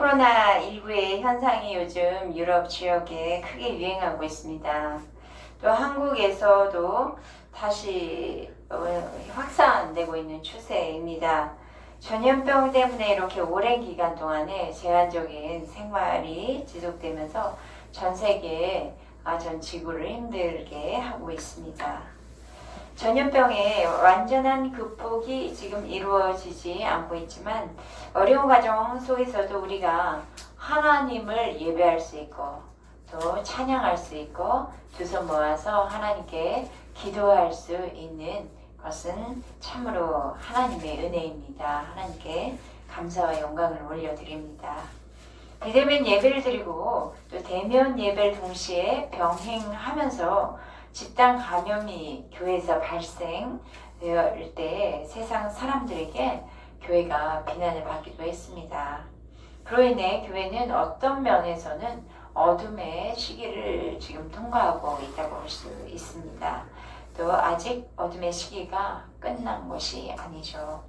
코로나19의 현상이 요즘 유럽 지역에 크게 유행하고 있습니다. 또 한국에서도 다시 어, 확산되고 있는 추세입니다. 전염병 때문에 이렇게 오랜 기간 동안에 제한적인 생활이 지속되면서 전 세계, 아, 전 지구를 힘들게 하고 있습니다. 전염병의 완전한 극복이 지금 이루어지지 않고 있지만 어려운 과정 속에서도 우리가 하나님을 예배할 수 있고 또 찬양할 수 있고 두 손 모아서 하나님께 기도할 수 있는 것은 참으로 하나님의 은혜입니다. 하나님께 감사와 영광을 올려드립니다. 비대면 예배를 드리고 또 대면 예배를 동시에 병행하면서 집단 감염이 교회에서 발생될 때 세상 사람들에게 교회가 비난을 받기도 했습니다. 그로 인해 교회는 어떤 면에서는 어둠의 시기를 지금 통과하고 있다고 볼 수 있습니다. 또 아직 어둠의 시기가 끝난 것이 아니죠.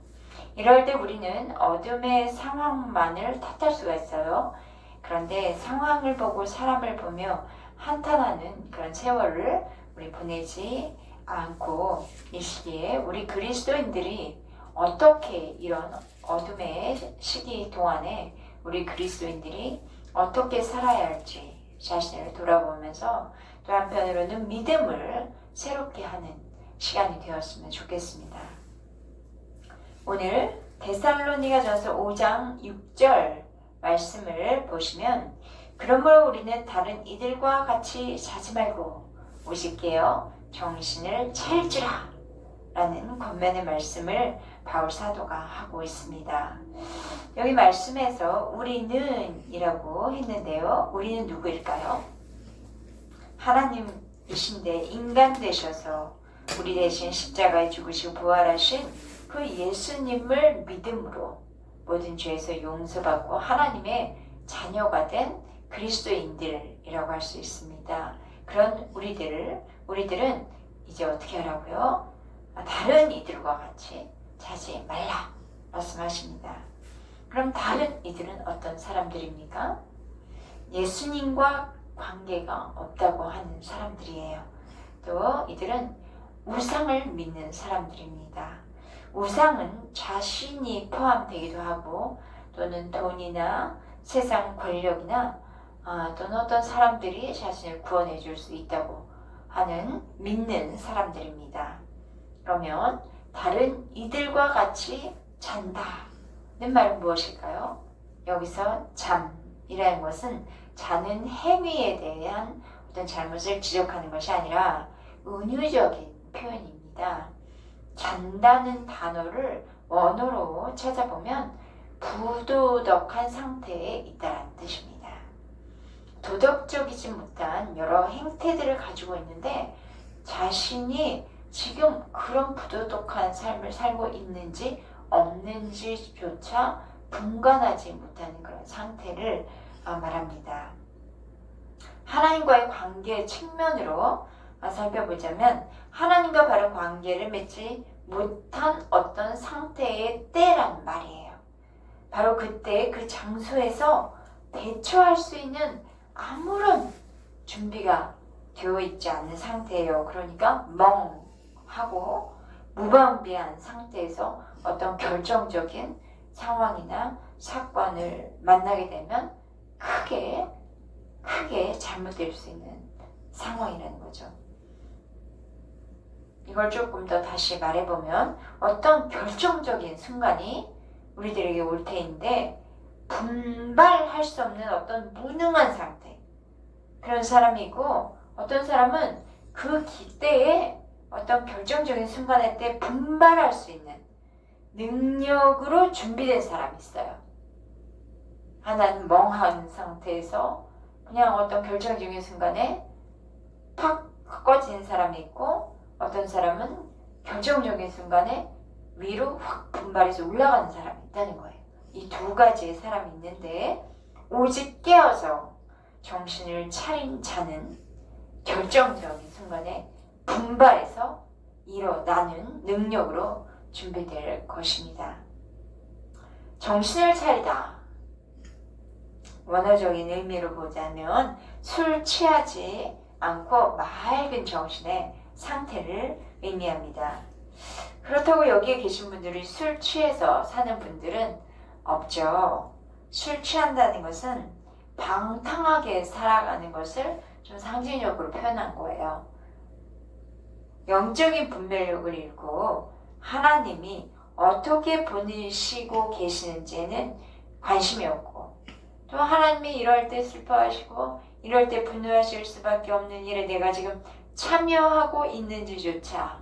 이럴 때 우리는 어둠의 상황만을 탓할 수가 있어요. 그런데 상황을 보고 사람을 보며 한탄하는 그런 세월을 우리 보내지 않고 이 시기에 우리 그리스도인들이 어떻게 이런 어둠의 시기 동안에 우리 그리스도인들이 어떻게 살아야 할지 자신을 돌아보면서 또 한편으로는 믿음을 새롭게 하는 시간이 되었으면 좋겠습니다. 오늘 데살로니가전서 5장 6절 말씀을 보시면 그러므로 우리는 다른 이들과 같이 자지 말고 오실게요. 정신을 차릴지라 라는 권면의 말씀을 바울 사도가 하고 있습니다. 여기 말씀에서 우리는 이라고 했는데요. 우리는 누구일까요? 하나님이신데 인간 되셔서 우리 대신 십자가에 죽으시고 부활하신 그 예수님을 믿음으로 모든 죄에서 용서받고 하나님의 자녀가 된 그리스도인들이라고 할 수 있습니다. 그런 우리들을 우리들은 이제 어떻게 하라고요? 다른 이들과 같이 자지 말라 말씀하십니다. 그럼 다른 이들은 어떤 사람들입니까? 예수님과 관계가 없다고 하는 사람들이에요. 또 이들은 우상을 믿는 사람들입니다. 우상은 자신이 포함되기도 하고 또는 돈이나 세상 권력이나 아, 또는 어떤 사람들이 자신을 구원해 줄 수 있다고 하는 믿는 사람들입니다. 그러면 다른 이들과 같이 잔다는 말은 무엇일까요? 여기서 잠이라는 것은 자는 행위에 대한 어떤 잘못을 지적하는 것이 아니라 은유적인 표현입니다. 잔다는 단어를 원어로 찾아보면 부도덕한 상태에 있다는 뜻입니다. 도덕적이지 못한 여러 행태들을 가지고 있는데 자신이 지금 그런 부도덕한 삶을 살고 있는지 없는지조차 분간하지 못하는 그런 상태를 말합니다. 하나님과의 관계 측면으로 살펴보자면 하나님과 바른 관계를 맺지 못한 어떤 상태의 때란 말이에요. 바로 그때 그 장소에서 대처할 수 있는 아무런 준비가 되어 있지 않은 상태예요. 그러니까 멍하고 무방비한 상태에서 어떤 결정적인 상황이나 사건을 만나게 되면 크게 크게 잘못될 수 있는 상황이라는 거죠. 이걸 조금 더 다시 말해보면 어떤 결정적인 순간이 우리들에게 올 테인데 분발할 수 없는 어떤 무능한 상태 그런 사람이 있고 어떤 사람은 그 기대에 어떤 결정적인 순간에 때 분발할 수 있는 능력으로 준비된 사람이 있어요. 하나는 멍한 상태에서 그냥 어떤 결정적인 순간에 팍 꺼진 사람이 있고 어떤 사람은 결정적인 순간에 위로 확 분발해서 올라가는 사람이 있다는 거예요. 이 두 가지의 사람이 있는데 오직 깨어서 정신을 차린 자는 결정적인 순간에 분발해서 일어나는 능력으로 준비될 것입니다. 정신을 차리다. 원어적인 의미로 보자면 술 취하지 않고 맑은 정신의 상태를 의미합니다. 그렇다고 여기에 계신 분들이 술 취해서 사는 분들은 없죠. 술 취한다는 것은 방탕하게 살아가는 것을 좀 상징적으로 표현한 거예요. 영적인 분별력을 잃고 하나님이 어떻게 보내시고 계시는지에는 관심이 없고 또 하나님이 이럴 때 슬퍼하시고 이럴 때 분노하실 수밖에 없는 일에 내가 지금 참여하고 있는지조차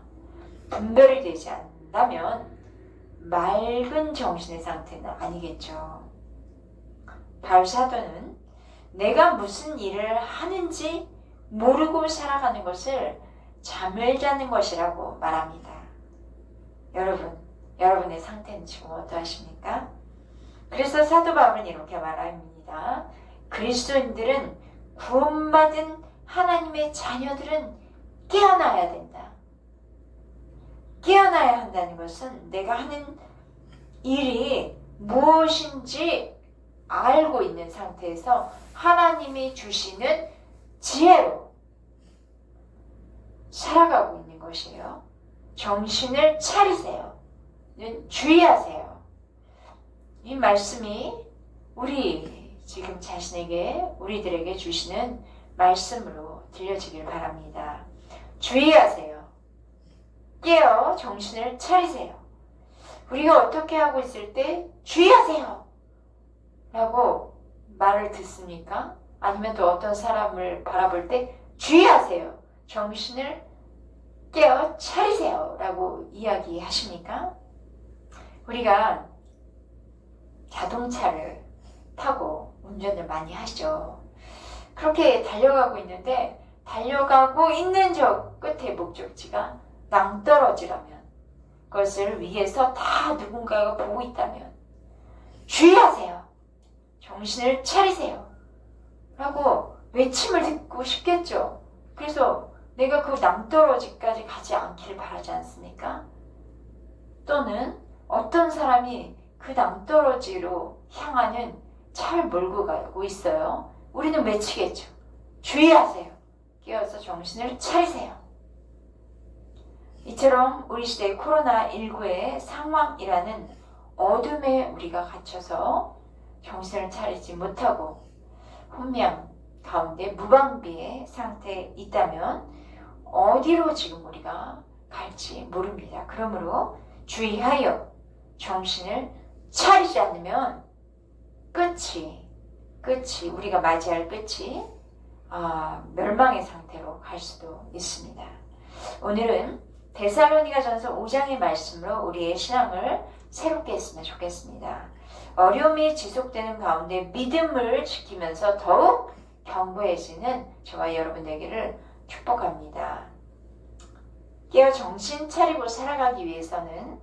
분별이 되지 않는다면 맑은 정신의 상태는 아니겠죠. 바울사도는 내가 무슨 일을 하는지 모르고 살아가는 것을 잠을 자는 것이라고 말합니다. 여러분, 여러분의 상태는 지금 어떠하십니까? 그래서 사도 바울은 이렇게 말합니다. 그리스도인들은 구원받은 하나님의 자녀들은 깨어나야 된다. 깨어나야 한다는 것은 내가 하는 일이 무엇인지 알고 있는 상태에서 하나님이 주시는 지혜로 살아가고 있는 것이에요. 정신을 차리세요. 주의하세요. 이 말씀이 우리 지금 자신에게 우리들에게 주시는 말씀으로 들려지길 바랍니다. 주의하세요. 깨어 정신을 차리세요. 우리가 어떻게 하고 있을 때 주의하세요. 라고 말을 듣습니까? 아니면 또 어떤 사람을 바라볼 때 주의하세요. 정신을 깨어 차리세요. 라고 이야기하십니까? 우리가 자동차를 타고 운전을 많이 하죠. 그렇게 달려가고 있는데 달려가고 있는 저 끝에 목적지가 낭떠러지라면 그것을 위에서 다 누군가가 보고 있다면 주의하세요. 정신을 차리세요. 라고 외침을 듣고 싶겠죠. 그래서 내가 그 낭떠러지까지 가지 않기를 바라지 않습니까? 또는 어떤 사람이 그 낭떠러지로 향하는 차를 몰고 가고 있어요. 우리는 외치겠죠. 주의하세요. 깨어서 정신을 차리세요. 이처럼 우리 시대 코로나19의 상황이라는 어둠에 우리가 갇혀서 정신을 차리지 못하고 혼명 가운데 무방비의 상태에 있다면 어디로 지금 우리가 갈지 모릅니다. 그러므로 주의하여 정신을 차리지 않으면 끝이 끝이 우리가 맞이할 끝이 아, 멸망의 상태로 갈 수도 있습니다. 오늘은 데살로니가 전서 5장의 말씀으로 우리의 신앙을 새롭게 했으면 좋겠습니다. 어려움이 지속되는 가운데 믿음을 지키면서 더욱 견고해지는 저와 여러분에게를 축복합니다. 깨어 정신 차리고 살아가기 위해서는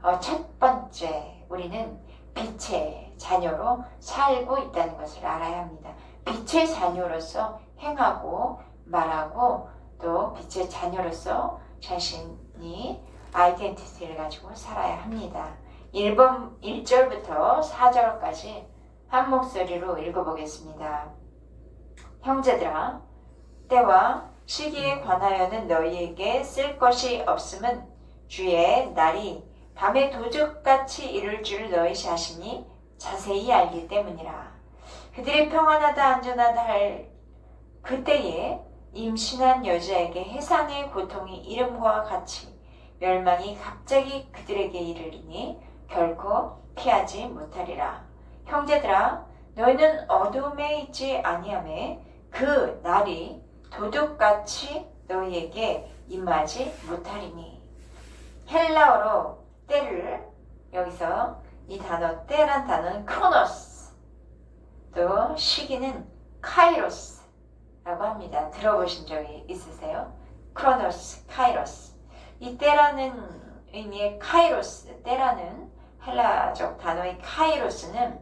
어, 첫 번째 우리는 빛의 자녀로 살고 있다는 것을 알아야 합니다. 빛의 자녀로서 행하고 말하고 또 빛의 자녀로서 자신이 아이덴티티를 가지고 살아야 합니다. 1번 1절부터 4절까지 한 목소리로 읽어보겠습니다. 형제들아 때와 시기에 관하여는 너희에게 쓸 것이 없음은 주의 날이 밤에 도둑같이 이룰 줄 너희 자신이 자세히 알기 때문이라. 그들이 평안하다 안전하다 할 그때에 임신한 여자에게 해상의 고통이 이름과 같이 멸망이 갑자기 그들에게 이르리니 결코 피하지 못하리라. 형제들아 너희는 어둠에 있지 아니하매 그 날이 도둑같이 너희에게 임하지 못하리니 헬라어로 때를 여기서 이 단어 때란 단어는 크로노스 또 시기는 카이로스라고 합니다. 들어보신 적이 있으세요? 크로노스, 카이로스 이 때라는 의미의 카이로스 때라는 헬라적 단어의 카이로스는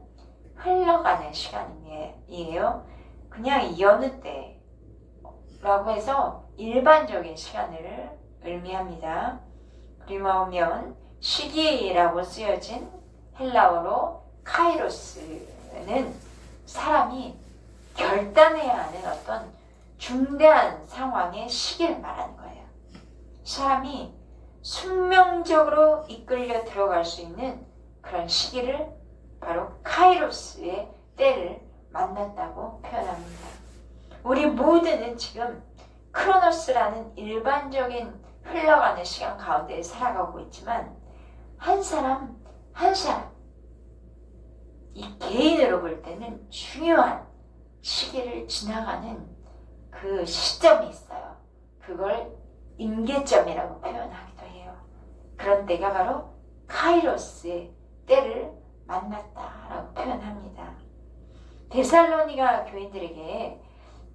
흘러가는 시간이에요. 그냥 여느 때라고 해서 일반적인 시간을 의미합니다. 그리면 시기라고 쓰여진 헬라어로 카이로스는 사람이 결단해야 하는 어떤 중대한 상황의 시기를 말하는 거예요. 사람이 숙명적으로 이끌려 들어갈 수 있는 그런 시기를 바로 카이로스의 때를 만났다고 표현합니다. 우리 모두는 지금 크로노스라는 일반적인 흘러가는 시간 가운데 살아가고 있지만 한 사람 한 사람 이 개인으로 볼 때는 중요한 시기를 지나가는 그 시점이 있어요. 그걸 임계점이라고 표현하기도 해요. 그런 때가 바로 카이로스의 때를 만났다라고 표현합니다. 데살로니가 교인들에게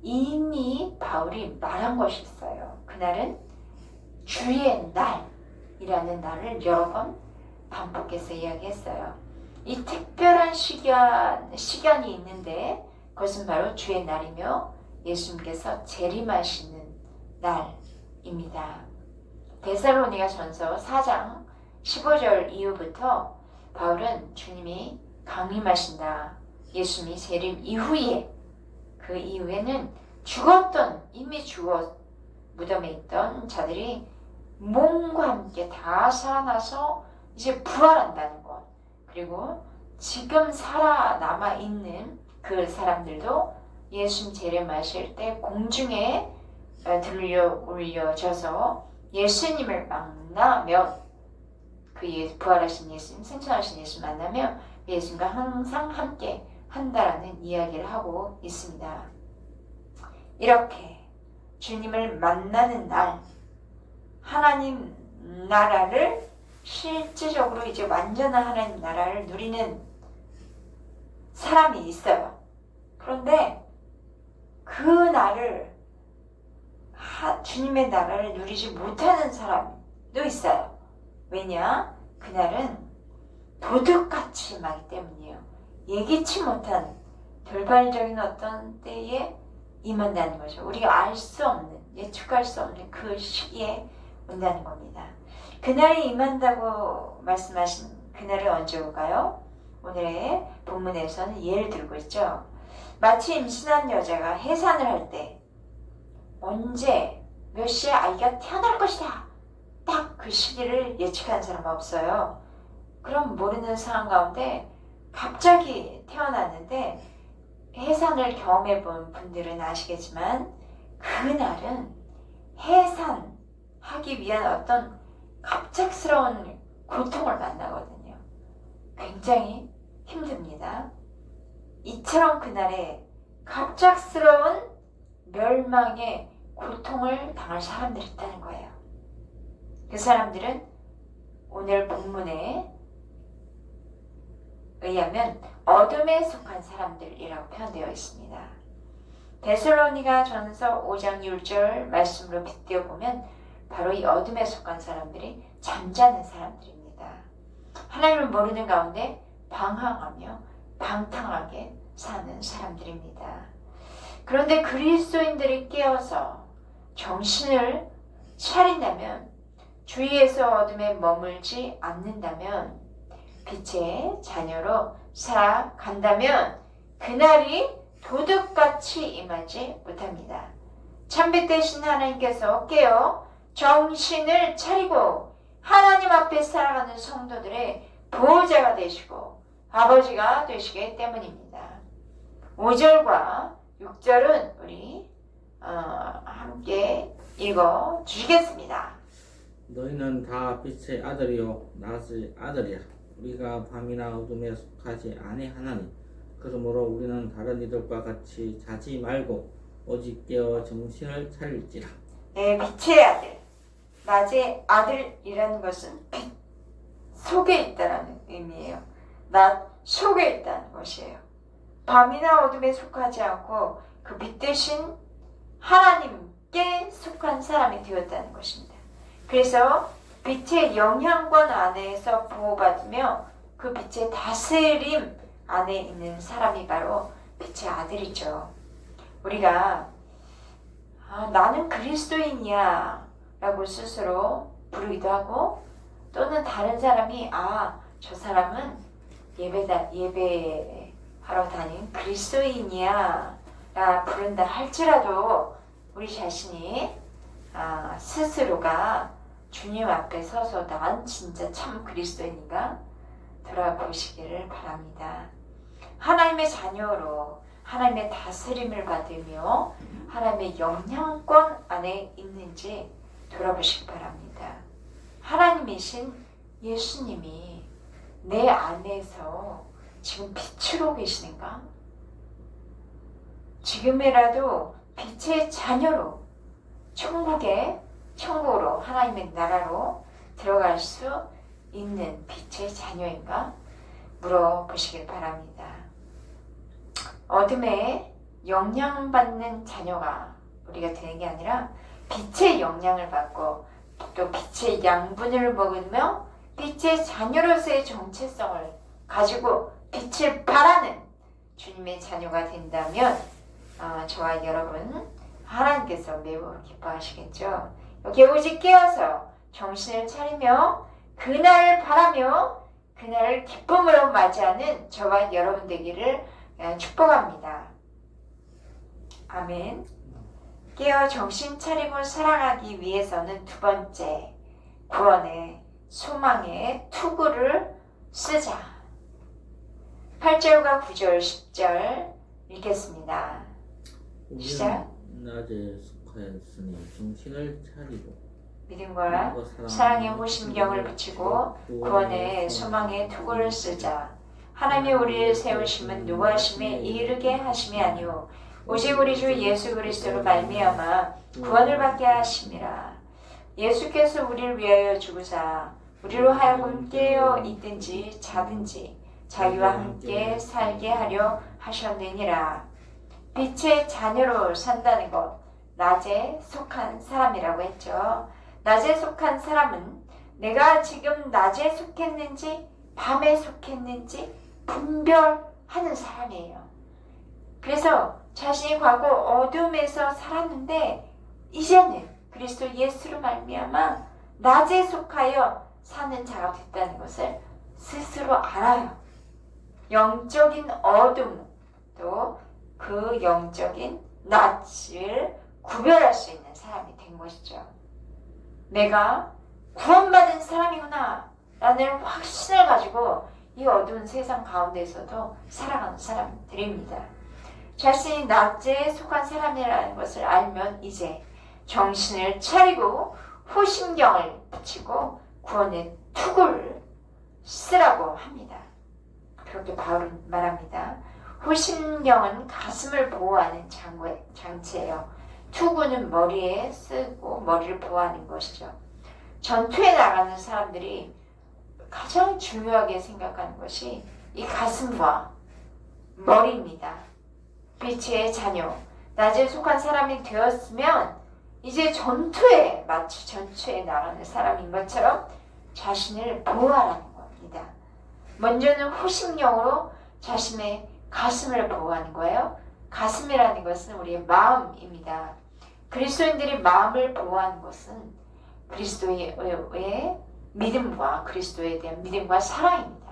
이미 바울이 말한 것이 있어요. 그날은 주의 날이라는 날을 여러 번 반복해서 이야기했어요. 이 특별한 시간, 시간이 있는데 그것은 바로 주의 날이며 예수님께서 재림하시는 날입니다. 데살로니가 전서 4장 15절 이후부터 바울은 주님이 강림하신다. 예수님이 재림 이후에 그 이후에는 죽었던 이미 죽어 무덤에 있던 자들이 몸과 함께 다 살아나서 이제 부활한다는 것. 그리고 지금 살아남아 있는 그 사람들도 예수님 재림하실 때 공중에 어, 들려 올려져서 예수님을 만나면 그 예, 부활하신 예수님, 생존하신 예수 만나면 예수님과 항상 함께 한다라는 이야기를 하고 있습니다. 이렇게 주님을 만나는 날, 하나님 나라를 실질적으로 이제 완전한 하나님 나라를 누리는 사람이 있어요. 그런데 그 하, 주님의 나라를 누리지 못하는 사람도 있어요. 왜냐? 그날은 도둑같이 임하기 때문이에요. 예기치 못한 돌발적인 어떤 때에 임한다는 거죠. 우리가 알 수 없는, 예측할 수 없는 그 시기에 온다는 겁니다. 그날이 임한다고 말씀하신 그날은 언제 올까요? 오늘의 본문에서는 예를 들고 있죠. 마치 임신한 여자가 해산을 할 때 언제 몇 시에 아이가 태어날 것이다. 딱 그 시기를 예측한 사람 없어요. 그럼 모르는 상황 가운데 갑자기 태어났는데 해산을 경험해 본 분들은 아시겠지만 그날은 해산하기 위한 어떤 갑작스러운 고통을 만나거든요. 굉장히 힘듭니다. 이처럼 그날에 갑작스러운 멸망의 고통을 당할 사람들이 있다는 거예요. 그 사람들은 오늘 본문에 의하면 어둠에 속한 사람들이라고 표현되어 있습니다. 데살로니가 전서 5장 6절 말씀으로 빗대어 보면 바로 이 어둠에 속한 사람들이 잠자는 사람들입니다. 하나님을 모르는 가운데 방황하며 방탕하게 사는 사람들입니다. 그런데 그리스도인들이 깨어서 정신을 차린다면 주위에서 어둠에 머물지 않는다면 빛의 자녀로 살아간다면 그날이 도둑같이 임하지 못합니다. 참빛 대신 하나님께서 깨어 정신을 차리고 하나님 앞에 살아가는 성도들의 보호자가 되시고 아버지가 되시기 때문입니다. 5절과 6절은 우리 어, 함께 읽어 주시겠습니다. 너희는 다 빛의 아들이요 낮의 아들이야. 우리가 밤이나 어둠에 속하지 아니하나니 그러므로 우리는 다른 이들과 같이 자지 말고 오직 깨어 정신을 차릴지라. 네, 빛의 아들. 낮의 아들이라는 것은 빛 속에 있다는 의미예요. 낮 속에 있다는 것이에요. 밤이나 어둠에 속하지 않고 그 빛 대신 하나님께 속한 사람이 되었다는 것입니다. 그래서 빛의 영향권 안에서 보호받으며 그 빛의 다스림 안에 있는 사람이 바로 빛의 아들이죠. 우리가 아, 나는 그리스도인이야 라고 스스로 부르기도 하고 또는 다른 사람이 아, 저 사람은 예배다, 예배하러 다닌 그리스도인이야 부른다 할지라도 우리 자신이 아, 스스로가 주님 앞에 서서 난 진짜 참 그리스도인인가 돌아보시기를 바랍니다. 하나님의 자녀로 하나님의 다스림을 받으며 하나님의 영향권 안에 있는지 돌아보시기 바랍니다. 하나님이신 예수님이 내 안에서 지금 빛으로 계시는가? 지금이라도 빛의 자녀로 천국에 천국으로 하나님의 나라로 들어갈 수 있는 빛의 자녀인가 물어보시길 바랍니다. 어둠에 영향받는 자녀가 우리가 되는 게 아니라 빛의 영향을 받고 또 빛의 양분을 먹으며 빛의 자녀로서의 정체성을 가지고 빛을 발하는 주님의 자녀가 된다면 어, 저와 여러분 하나님께서 매우 기뻐하시겠죠. 여기 오직 깨어서 정신을 차리며 그날을 바라며 그날을 기쁨으로 맞이하는 저와 여러분 되기를 어, 축복합니다. 아멘. 깨어 정신 차리고 살아가기 위해서는 두 번째 구원의 소망의 투구를 쓰자. 8절과 9절, 10절 읽겠습니다. 시작. 낮에 속 하였으니 정신을 차리고 믿음과 사랑의 호심경을 붙이고 구원의 소망의 투구를 쓰자. 하나님이 우리를 세우심은 노하심에 이르게 하심이 아니오 오직 우리 주 예수 그리스도로 말미암아 구원을 받게 하심이라. 예수께서 우리를 위하여 죽으사 우리로 하여금 깨어 있든지 자든지 자기와 함께 살게 하려 하셨느니라. 빛의 자녀로 산다는 것 낮에 속한 사람이라고 했죠. 낮에 속한 사람은 내가 지금 낮에 속했는지 밤에 속했는지 분별하는 사람이에요. 그래서 자신이 과거 어둠에서 살았는데 이제는 그리스도 예수로 말미암아 낮에 속하여 사는 자가 됐다는 것을 스스로 알아요. 영적인 어둠도 그 영적인 낯을 구별할 수 있는 사람이 된 것이죠. 내가 구원받은 사람이구나 라는 확신을 가지고 이 어두운 세상 가운데서도 살아가는 사람들입니다. 자신이 낮에 속한 사람이라는 것을 알면 이제 정신을 차리고 호신경을 붙이고 구원의 투구를 쓰라고 합니다. 그렇게 바울은 말합니다. 호신경은 가슴을 보호하는 장치예요. 투구는 머리에 쓰고 머리를 보호하는 것이죠. 전투에 나가는 사람들이 가장 중요하게 생각하는 것이 이 가슴과 머리입니다. 빛의 자녀, 낮에 속한 사람이 되었으면 이제 전투에 마치 전투에 나가는 사람인 것처럼 자신을 보호하라는 겁니다. 먼저는 호신경으로 자신의 가슴을 보호하는 거예요. 가슴이라는 것은 우리의 마음입니다. 그리스도인들이 마음을 보호하는 것은 그리스도의 믿음과 그리스도에 대한 믿음과 사랑입니다.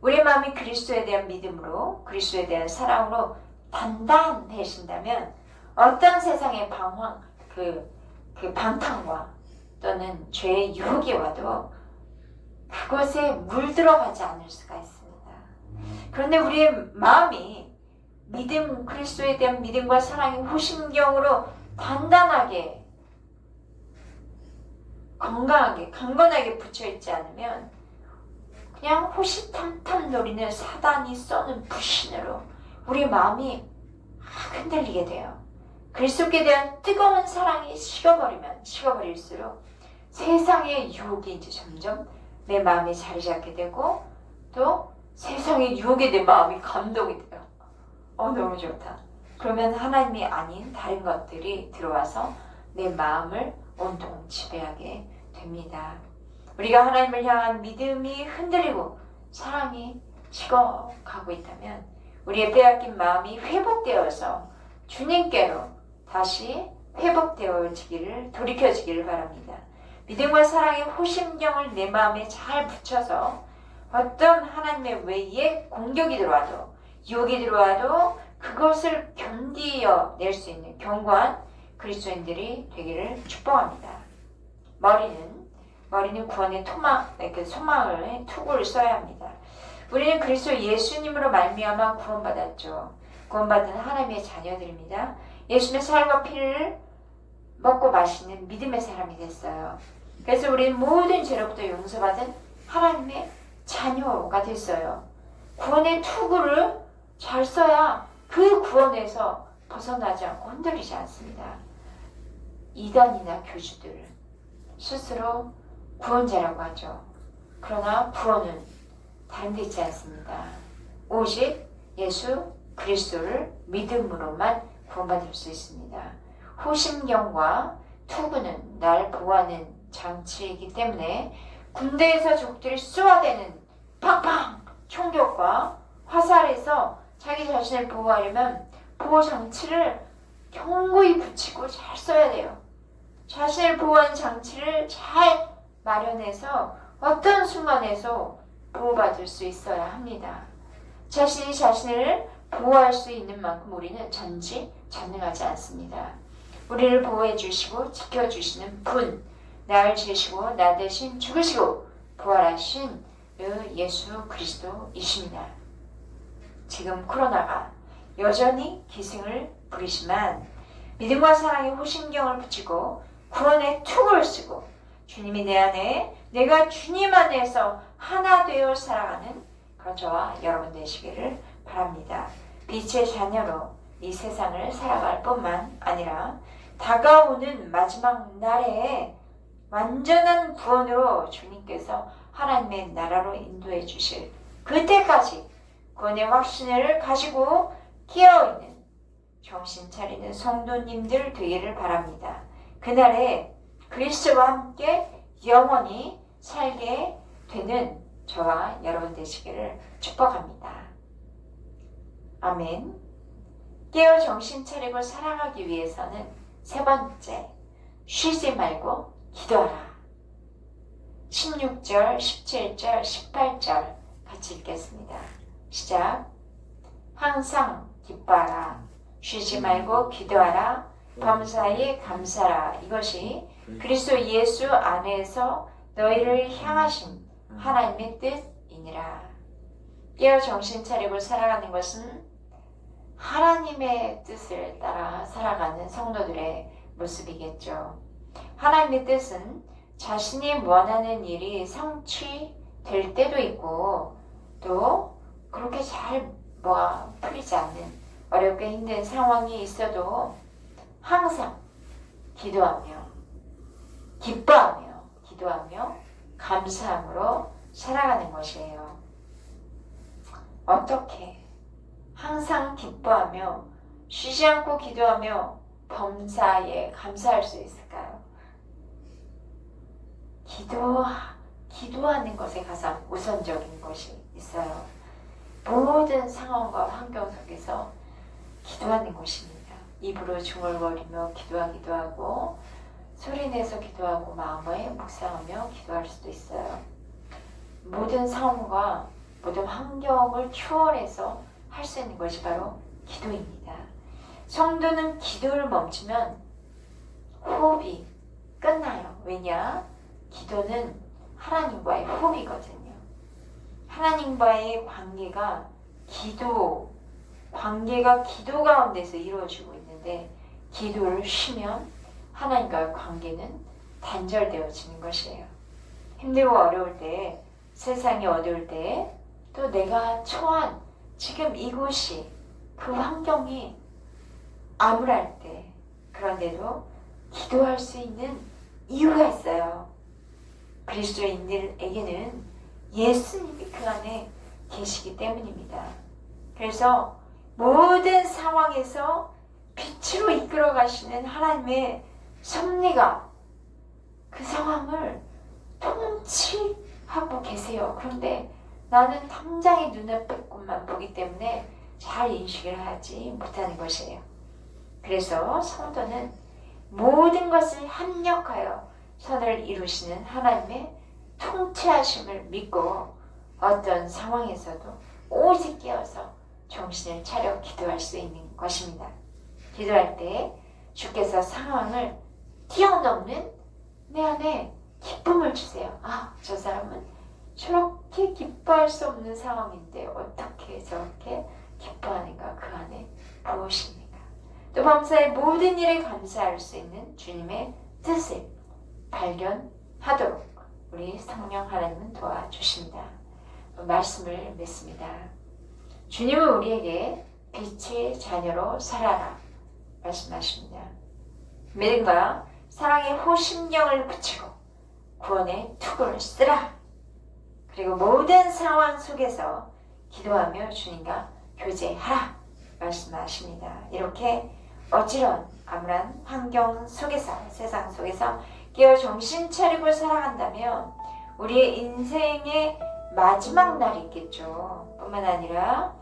우리 마음이 그리스도에 대한 믿음으로 그리스도에 대한 사랑으로 단단해진다면 어떤 세상의 방황 그, 그 방탕과 또는 죄의 유혹이 와도 그것에 물들어가지 않을 수가 있습니다. 그런데 우리의 마음이 믿음 그리스도에 대한 믿음과 사랑의 호심경으로 단단하게 건강하게 강건하게 붙여 있지 않으면 그냥 호시탐탐 노리는 사단이 써는 불신으로 우리 마음이 흔들리게 돼요. 그리스도께 대한 뜨거운 사랑이 식어버리면 식어버릴수록 세상의 유혹이 이제 점점 내 마음에 자리 잡게 되고 또 세상의 유혹에 내 마음이 감동이 돼요. 어 너무 좋다. 그러면 하나님이 아닌 다른 것들이 들어와서 내 마음을 온통 지배하게 됩니다. 우리가 하나님을 향한 믿음이 흔들리고 사랑이 식어가고 있다면 우리의 빼앗긴 마음이 회복되어서 주님께로 다시 회복되어지기를 돌이켜지기를 바랍니다. 믿음과 사랑의 호심경을 내 마음에 잘 붙여서 어떤 하나님의 외에 공격이 들어와도 유혹이 들어와도 그것을 견디어 낼 수 있는 견고한 그리스도인들이 되기를 축복합니다. 머리는 머리는 구원의 토막, 그 소망을 투구를 써야 합니다. 우리는 그리스도 예수님으로 말미암아 구원받았죠. 구원받은 하나님의 자녀들입니다. 예수님의 살과 피를 먹고 마시는 믿음의 사람이 됐어요. 그래서 우리는 모든 죄로부터 용서받은 하나님의 자녀가 됐어요. 구원의 투구를 잘 써야 그 구원에서 벗어나지 않고 흔들리지 않습니다. 이단이나 교주들 스스로 구원자라고 하죠. 그러나 구원은 다른 데 않습니다. 오직 예수 그리스도를 믿음으로만 구원받을 수 있습니다. 호심경과 투구는 날 보호하는 장치이기 때문에 군대에서 적들이 쏘아대는 팡팡 총격과 화살에서 자기 자신을 보호하려면 보호 장치를 견고히 붙이고 잘 써야 돼요. 자신을 보호하는 장치를 잘 마련해서 어떤 순간에서 보호받을 수 있어야 합니다. 자신이 자신을 보호할 수 있는 만큼 우리는 전지 전능하지 않습니다. 우리를 보호해 주시고 지켜 주시는 분, 나를 지으시고 나 대신 죽으시고 부활하신 그 예수 그리스도이십니다. 지금 코로나가 여전히 기승을 부리지만 믿음과 사랑의 호신경을 붙이고 구원의 툭을 쓰고 주님이 내 안에 내가 주님 안에서 하나 되어 살아가는 그런 저와 여러분 되시기를 바랍니다. 빛의 자녀로 이 세상을 살아갈 뿐만 아니라 다가오는 마지막 날에 완전한 구원으로 주님께서 하나님의 나라로 인도해 주실 그때까지 구원의 확신을 가지고 깨어있는 정신 차리는 성도님들 되기를 바랍니다. 그날에 그리스도와 함께 영원히 살게 되는 저와 여러분 되시기를 축복합니다. 아멘. 깨어 정신 차리고 살아가기 위해서는 세 번째, 쉬지 말고 기도하라. 16절, 17절, 18절 같이 읽겠습니다. 시작. 항상 기뻐하라. 쉬지 말고 기도하라. 범사에 감사라. 이것이 그리스도 예수 안에서 너희를 향하신 하나님의 뜻이니라. 깨어 정신 차리고 살아가는 것은 하나님의 뜻을 따라 살아가는 성도들의 모습이겠죠. 하나님의 뜻은 자신이 원하는 일이 성취될 때도 있고 또 그렇게 잘뭐 풀리지 않는 어렵게 힘든 상황이 있어도 항상 기도하며 기뻐하며 기도하며 감사함으로 살아가는 것이에요. 어떻게 항상 기뻐하며 쉬지 않고 기도하며 범사에 감사할 수 있을까요? 기도 기도하는 것에 가장 우선적인 것이 있어요. 모든 상황과 환경 속에서 기도하는 것입니다. 입으로 중얼거리며 기도하기도 하고 소리내서 기도하고 마음에 묵상하며 기도할 수도 있어요. 모든 상황과 모든 환경을 추월해서 할 수 있는 것이 바로 기도입니다. 성도는 기도를 멈추면 호흡이 끝나요. 왜냐? 기도는 하나님과의 호흡이거든요. 하나님과의 관계가 기도, 관계가 기도 가운데서 이루어지고 있는데 기도를 쉬면 하나님과의 관계는 단절되어지는 것이에요. 힘들고 어려울 때, 세상이 어려울 때, 또 내가 처한 지금 이곳이 그 환경이 암울할 때, 그런데도 기도할 수 있는 이유가 있어요. 그리스도인들에게는 예수님이 그 안에 계시기 때문입니다. 그래서 모든 상황에서 빛으로 이끌어 가시는 하나님의 섭리가 그 상황을 통치하고 계세요. 그런데 나는 당장의 눈앞의 것만 보기 때문에 잘 인식을 하지 못하는 것이에요. 그래서 성도는 모든 것을 합력하여 선을 이루시는 하나님의 통치하심을 믿고 어떤 상황에서도 오직 깨어서 정신 정신을 차려 기도할 수 있는 것입니다. 기도할 때 주께서 상황을 뛰어넘는 내 안에 기쁨을 주세요. 아, 저 사람은 저렇게 기뻐할 수 없는 상황인데 어떻게 저렇게 기뻐하는가 그 안에 무엇입니까? 또 범사의 모든 일에 감사할 수 있는 주님의 뜻을 발견하도록 우리 성령 하나님은 도와주십니다. 말씀을 맺습니다. 주님은 우리에게 빛의 자녀로 살아라 말씀하십니다. 믿음과 사랑의 호심령을 붙이고 구원의 투구를 쓰라. 그리고 모든 상황 속에서 기도하며 주님과 교제하라 말씀하십니다. 이렇게 어지러운 암울한 환경 속에서 세상 속에서 깨어 정신 차리고 살아간다면 우리의 인생의 마지막 날이 있겠죠. 뿐만 아니라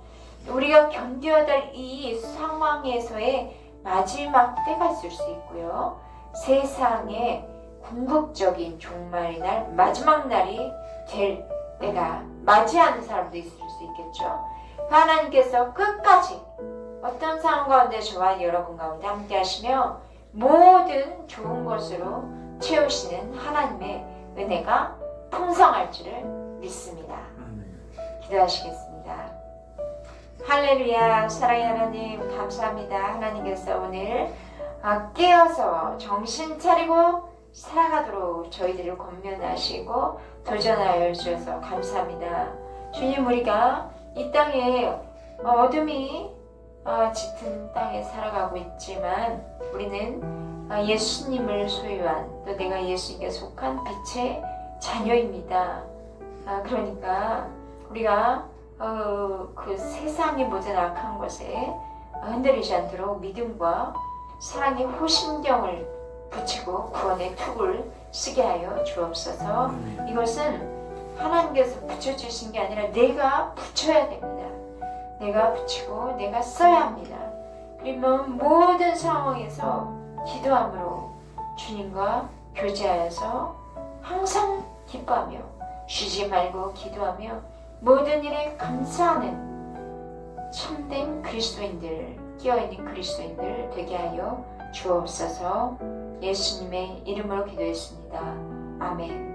우리가 견뎌야 될 이 상황에서의 마지막 때가 있을 수 있고요. 세상의 궁극적인 종말의 날, 마지막 날이 될 때가 맞이하는 사람도 있을 수 있겠죠. 하나님께서 끝까지 어떤 상황 가운데 저와 여러분 가운데 함께 하시며 모든 좋은 것으로 채우시는 하나님의 은혜가 풍성할 줄을 믿습니다. 기도하시겠습니다. 할렐루야 사랑의 하나님 감사합니다. 하나님께서 오늘 아, 깨어서 정신 차리고 살아가도록 저희들을 권면하시고 도전하여 주셔서 감사합니다. 주님 우리가 이 땅에 어둠이 아, 짙은 땅에 살아가고 있지만 우리는 아, 예수님을 소유한 또 내가 예수님께 속한 빛의 자녀입니다. 아, 그러니까 우리가 어, 그 세상의 모든 악한 것에 흔들리지 않도록 믿음과 사랑의 호심경을 붙이고 구원의 툭을 쓰게 하여 주옵소서. 이것은 하나님께서 붙여주신 게 아니라 내가 붙여야 됩니다. 내가 붙이고 내가 써야 합니다. 그러면 모든 상황에서 기도함으로 주님과 교제하여서 항상 기뻐하며 쉬지 말고 기도하며 모든 일에 감사하는 참된 그리스도인들 끼어있는 그리스도인들 되게 하여 주옵소서 예수님의 이름으로 기도했습니다. 아멘